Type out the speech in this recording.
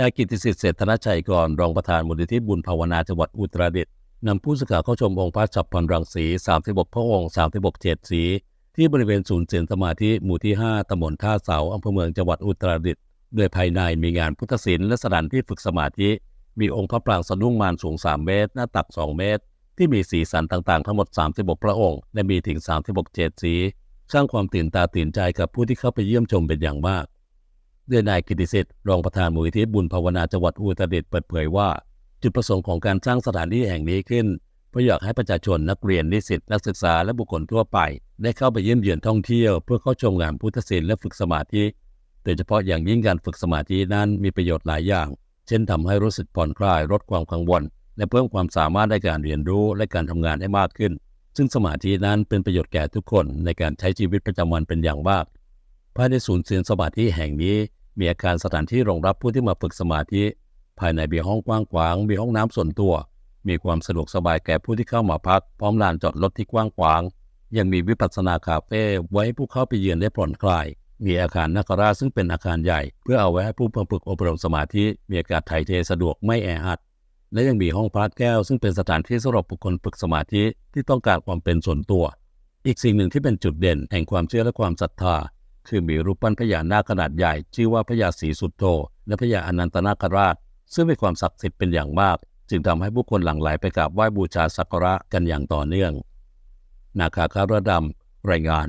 นายกิติสิทธิ์เศรษฐนชัยกรรองประธานมูลนิธิบุญภาวนาจังหวัดอุตรดิตถ์นำผู้สื่อข่าวเข้าชมองค์พระฉับพันรังสี 36 พระองค์ 36เฉดสี ที่บริเวณศูนย์เศียรสมาธิหมู่ที่ 5ตำบลท่าเสาอำเภอเมืองจังหวัดอุตรดิตถ์โดยภายในมีงานพุทธศิลป์และสถานที่ฝึกสมาธิ มีองค์พระปรางสะดุ้งมารสูง 3 เมตร หน้าตัก 2 เมตร ที่มีสีสันต่างๆ ทั้งหมด 36 พระองค์ และมีถึง 36เฉดสี สร้างความตื่นตาตื่นใจกับผู้ที่เข้าไปเยี่ยมชมเป็นอย่างมาก ด้วยนายกิติสิทธิ์รองประธานมูลนิธิบุญภาวนาจังหวัดอุตรดิตถ์เปิดเผยว่า จุดประสงค์ของการสร้างสถานที่แห่งนี้ขึ้นเพื่ออยากให้ประชาชนนักเรียนนิสิตนักศึกษาและบุคคลทั่วไป ได้เข้าไปเยี่ยมเยือนท่องเที่ยว เพื่อเข้าชมงานพุทธศิลป์และฝึกสมาธิโดยเฉพาะอย่างยิ่งการฝึกสมาธินั้นมีประโยชน์หลายอย่าง เช่นทำให้รู้สึกผ่อนคลายลดความกังวล และเพิ่มความสามารถในการเรียนรู้และการทำงานให้มากขึ้น ซึ่งสมาธินั้นเป็นประโยชน์แก่ทุกคนในการใช้ชีวิตประจำวันเป็นอย่างมากภายในศูนย์เรียนสมาธิแห่งนี้ มีอาคารสถานที่รองรับผู้ที่มาฝึกสมาธิ ภายในมีห้องกว้างขวาง มีห้องน้ำส่วนตัว มีความสะดวกสบายแก่ผู้ที่เข้ามาพัก พร้อมลานจอดรถที่กว้างขวาง ยังมีวิปัสสนาคาเฟ่ไว้ให้ผู้เข้าไปเยือนได้ผ่อนคลาย มีอาคารนักราซึ่งเป็นอาคารใหญ่ เพื่อเอาไว้ให้ผู้ฝึกอบรมสมาธิ มีอากาศถ่ายเทสะดวกไม่แออัด และยังมีห้องพระแก้ว ซึ่งเป็นสถานที่สำหรับบุคคลฝึกสมาธิที่ต้องการความเป็นส่วนตัว อีกสิ่งหนึ่งที่เป็นจุดเด่นแห่งความเชื่อและความศรัทธา คือมีรูปปั้นพญานาคขนาดใหญ่ชื่อว่าพญาศรีสุดโธและพญาอนันตนาคราช ซึ่งมีความศักดิ์สิทธิ์เป็นอย่างมาก จึงทำให้ผู้คนหลั่งไหลไปกราบไหว้บูชาสักการะกันอย่างต่อเนื่อง นาคาคารดำรายงาน